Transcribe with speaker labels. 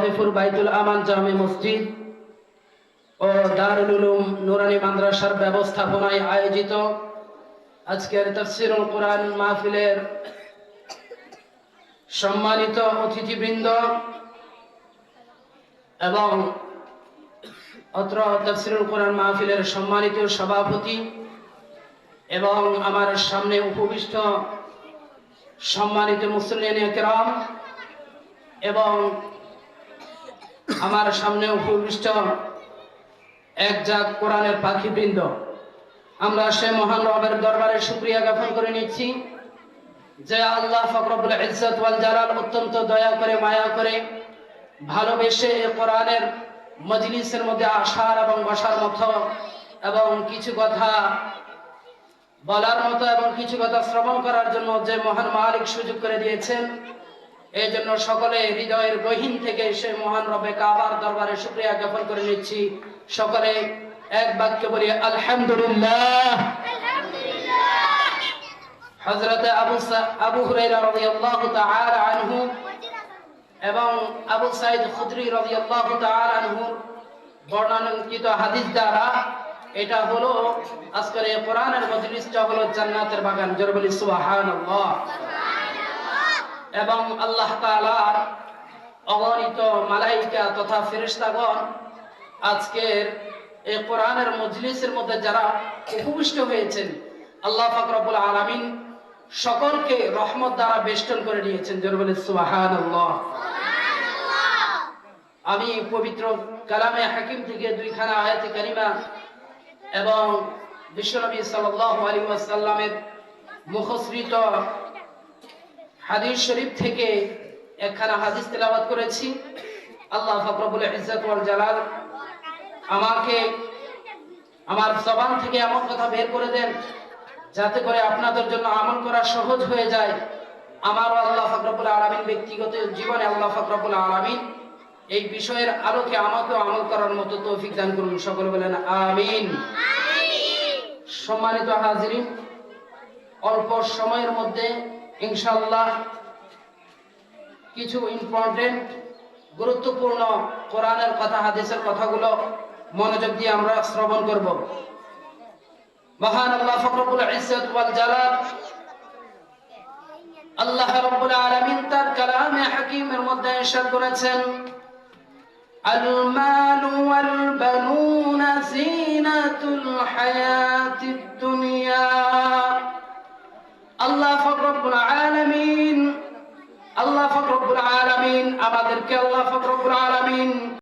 Speaker 1: ওয়াকিফুর বাইতুল আমান জামে মসজিদ ও দারুল উলুম নুরানি মাদ্রাসার ব্যবস্থাপনায় আয়োজিত আজকের তফসিরুল কোরআন মাহফিলের সম্মানিত অতিথিবৃন্দ এবং অত্র তফসিরুল কোরআন মাহফিলের সম্মানিত সভাপতি এবং আমার সামনে উপবিষ্ট সম্মানিত মুসলিম কেরাম এবং আমার সামনে উপবিষ্ট এক জাত কোরআনের পাখিবৃন্দ। আমরা সে মহান রবের দরবারে শুক্রিয়া জ্ঞাপন করে নিচ্ছি যে আল্লাহ ফকরবুল ইজ্জত ওয়াল জালাল অত্যন্ত দয়া করে, মায়া করে ভালোবেসে কোরআনের মজলিসের মধ্যে আসার এবং বসার মতো এবং কিছু কথা বলার মতো এবং কিছু কথা শ্রবণ করার জন্য যে মহান মালিক সুযোগ করে দিয়েছেন এই জন্য সকলে হৃদয়ের গহীন থেকে সে মহান রবে কাবার দরবারে শুক্রিয়া জ্ঞাপন করে নিচ্ছি। সকলে এক বাক্য বলি, আলহামদুলিল্লাহ। হযরত আবু আবু তাআলা আনহু এবং আবু সাইদ আনহু হাদিস দ্বারা এটা হলো, আজকের এই মজলিসটা হলো জান্নাতের বাগান। জোরে বলি এবং আল্লাহ তাআলার অগণিত মালাইকা তথা ফেরেশতাগণ আজকের এই কোরআনের মজলিসের মধ্যে যারা উপবিষ্ট হয়েছেন আল্লাহ পাক রব্বুল আলামিন সকলকে রহমত দ্বারা বেষ্টন করে নিয়েছেন। জোরে বলি সুবহানাল্লাহ। আমি পবিত্র কালামে হাকিম থেকে দুইখানা আয়াতে কারিমা এবং বিশ্বনবী সাল্লাল্লাহু আলাইহি ওয়াসাল্লামের মুখসৃত হাদিস শরীফ থেকে একখানা হাদিস তেলাওয়াত করেছি। আল্লাহ ফাকরবুল ইজ্জত ওয়াল জালাল আমাকে আমার জবান থেকে এমন কথা বের করে দেন যাতে করে আপনাদের জন্য আমল করা সহজ হয়ে যায়। আমারও আল্লাহ ফাকরবুল আলামিন ব্যক্তিগত জীবনে আল্লাহ ফাকরবুল আলামিন এই বিষয়ের আলোকে আমাকেও আমল করার মতো তৌফিক দান করুন। সকলে বলেন আমিন। সম্মানিত হাজিরিন অল্প সময়ের মধ্যে ইনশাল্লাহ কিছু ইম্পর্টেন্ট গুরুত্বপূর্ণ কোরআনের কথা হাদিসের কথাগুলো মনোযোগ দিয়ে আমরা শ্রবণ করব মহান আল্লাহ ফখরুল ইজ্জত ওয়াল জালাল আল্লাহ রাব্বুল আলামিন তার কালামে হাকিমের মধ্যে ইরশাদ করেছেন المال والبنون زينة الحياة الدنيا আমাদেরকে আল্লাহ ফকরবুল আলামিন